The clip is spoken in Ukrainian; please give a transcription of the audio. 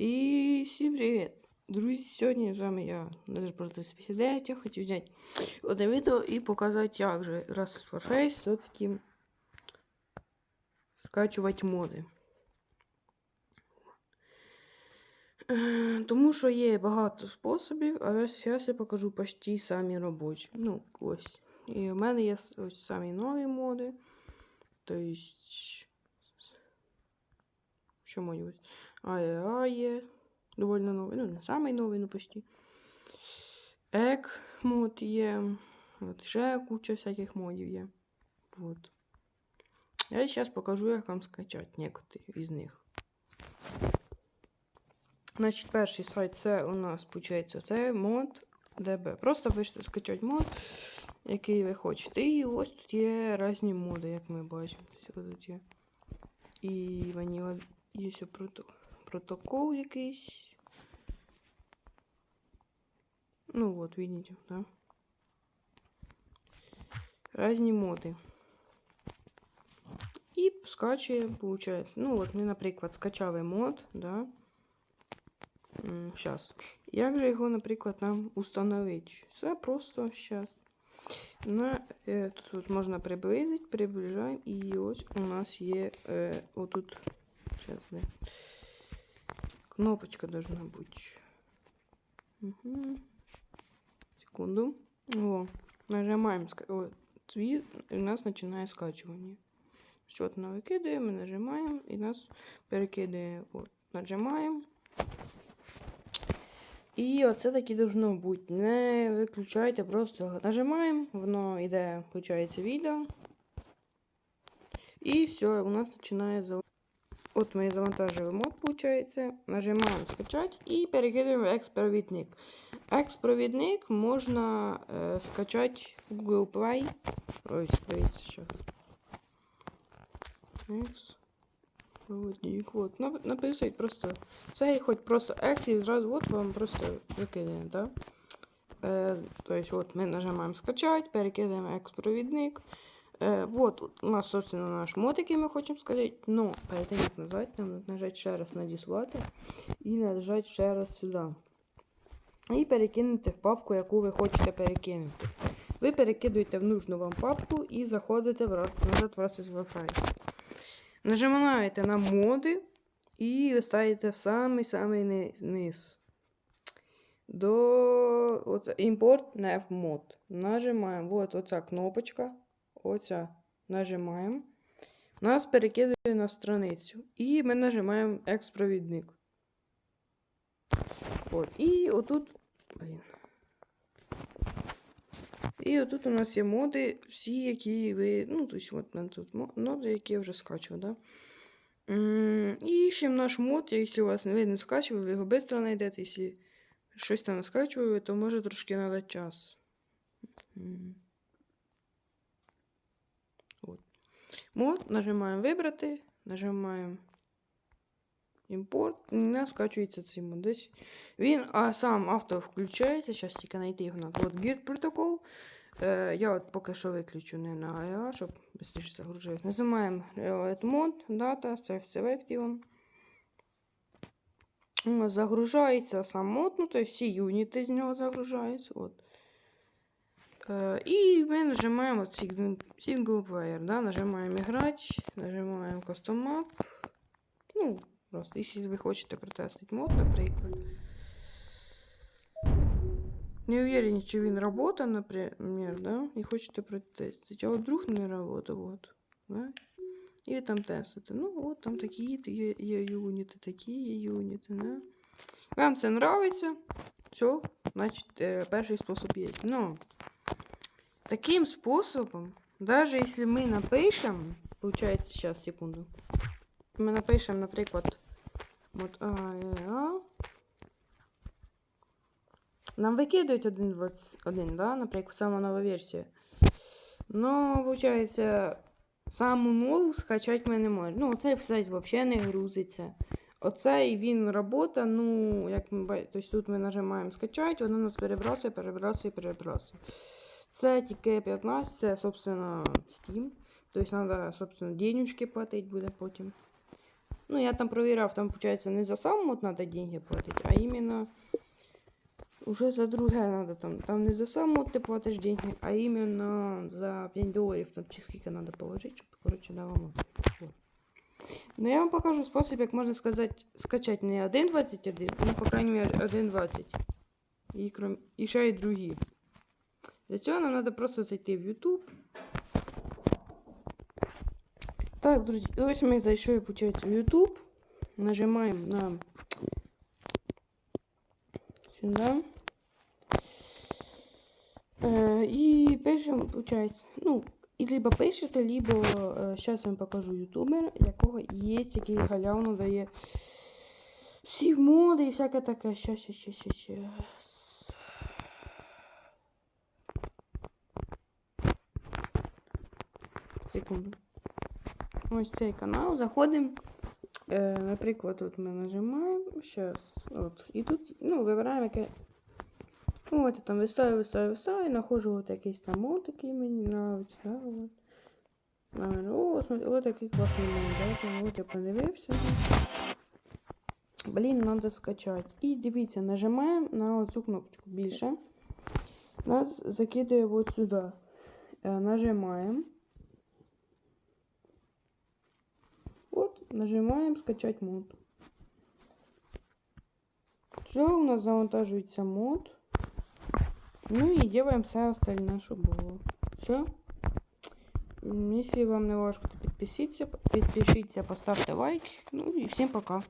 І всім привіт! Друзі, сьогодні з вами я, Назар проти 59. Я хотів зняти одне відео і показати, як же раз Warface все-таки скачувати моди. Е, Тому що є багато способів, а ось зараз я покажу почти самі робочі. Ну, ось. І в мене є ось самі нові моди. Тобто. Ось? АЕА є. Доволі новий. Ну, не самий новий, ну почти. Ек мод є. От ще куча всяких модів є. Вот. Я зараз покажу, як вам скачати некоторі із них. Значить, перший сайт це у нас, виходить, це мод DB. Просто пишете скачати мод, який ви хочете. І ось тут є різні моди, як ми бачимо. Ось тут є. І ваніла є протокол якийсь. Ну вот, видите, да? Різні моди. І скачує, получает. Ну, от ми, наприклад, скачали мод, да? Сейчас. Як же його, наприклад, нам установити? Все просто зараз. На, е, тут можна приблизити, приближаємо, і ось у нас є е, отут. Сейчас, де. Кнопочка должна бути. Угу. Секунду. О, нажимаем. ска- о, цвет, и у нас начинает скачивание. Вот мы выкидываем, мы нажимаем, и нас перекидає. От, нажимаємо. І оце таки должно бути. Не виключайте, просто нажимаємо, воно йде, включається відео. І все, у нас починає зав... От ми завантажили мод, получается. Нажимаємо скачать і перекидуємо в екс-провідник. Екс-провідник можна е, скачати в Google Play. Ось, дивіться, зараз. Екс-провідник. Вот, написують просто. Це хоч просто екс і зразу от вам просто викидає, да? Е, тобто, от ми нажимаємо скачать, перекидаємо екс-провідник. Е, вот у нас, собственно, наш мод, який ми хочемо сказати. Ну, перед тим, як назвати, нам треба нажати ще раз надіслати і нажати ще раз сюди. І перекинути в папку, яку ви хочете перекинути. Ви перекидуєте в нужну вам папку і заходите в назад в Process Wi-Fi. Нажимаєте на моди і ставите в самий-самий низ. До оце, Import nav mod. Нажимаємо. Вот оця кнопочка. Оця. Нажимаємо. Нас перекидує на страницю. І ми нажимаємо екс-провідник. От. І отут. Блін. І отут у нас є моди, всі, які ви. Ну, тобто, от мене тут мо- ноди, які я вже скачував, да? І ще наш мод, якщо у вас ви не скачували, ви його швидко знайдете. Якщо щось там скачували, то може трошки треба час. М. От. Мод, нажимаємо вибрати, нажимаємо імпорт, у нас скачується цей мод. Десь а сам авто включається. Зараз тільки знайти його. От Gear протокол. Е, я от поки що виключу не на AIA, щоб швидше загружати. Нажимаємо Reload Mod, Data, Save Selective. У нас загружається сам мод, ну, тобто всі юніти з нього загружаються. От. Е, і ми нажимаємо Single, Player, да? нажимаємо Играть, нажимаємо Custom Map. Ну, просто, якщо ви хочете протестити мод, наприклад. Не уверен, чи він работа, например, да? І хочете протестити. А от вдруг не работа, вот. Да? І там тестите. Ну, от там такі є, є юніти, такі є юніти, да? Вам це нравиться? Все, значить, е, перший спосіб є. Но таким способом, даже если мы напишем, получается сейчас, секунду, мы напишем, наприклад, вот А, е, А, нам викидують один, да, наприклад, сама нова версія. Но, получается, саму нову скачати ми не можемо. Ну, оцей сайт взагалі не грузиться. Оцей він робота, ну, як ми тобто тут ми нажимаємо скачати, воно нас перебрасує, перебрасує, перебрасує. Це тільки 15, це, собственно, Steam. Тобто треба, собственно, денежки платити буде потім. Ну, я там проверяв, там, получается, не за сам мод надо деньги платить, а именно уже за друге надо там. Там не за сам мод ти платиш деньги, а именно за 5 доларів, там чи скільки надо положить, щоб, короче, дала мод. Вот. Ну, я вам покажу спосіб, як можна сказати, скачати не 1.21, ну, по крайней мере, 1.20. І, крім... і ще й другі. Для цього нам треба просто зайти в YouTube. Так, друзі, і ось ми зайшли, виходить, в YouTube. Нажимаємо на сюди. Е, і пишемо, виходить, ну, і либо пишете, либо зараз я вам покажу ютубер, якого є, який галявно дає всі моди і всяке таке. Щас, щас, щас, щас. Секунду. Ось цей канал. Заходимо. Е, наприклад, тут ми нажимаємо. Щас. От. І тут, ну, вибираємо яке. Ну, от там листаю, листаю, листаю, знаходжу от якийсь там мод, який мені нравиться. Да, от. Номер, о, ось, от який класний мод, да, от я подивився. Блін, треба скачати. І дивіться, нажимаємо на оцю кнопочку більше. Нас закидує от сюди. Е, нажимаємо. нажимаємо скачать мод. Все, у нас завантажується мод. Ну и делаем все остальное, что было. Все. Если вам не важко, то підпишіться, підпишіться, поставте лайк. Ну і всім пока.